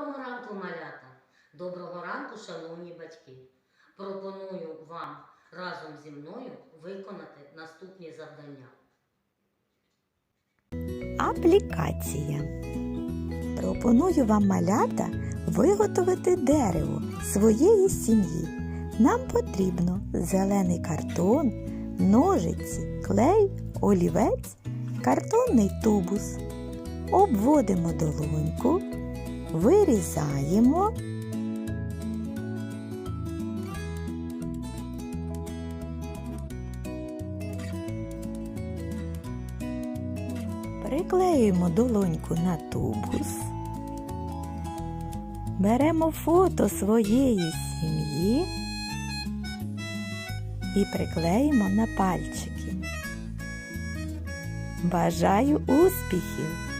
Доброго ранку, малята! Доброго ранку, шановні батьки! Пропоную вам разом зі мною виконати наступні завдання. Аплікація. Пропоную вам малята виготовити дерево своєї сім'ї. Нам потрібно зелений картон, ножиці, клей, олівець, картонний тубус. Обводимо долоньку, вирізаємо. Приклеюємо долоньку на тубус. Беремо фото своєї сім'ї і приклеїмо на пальчики. Бажаю успіхів!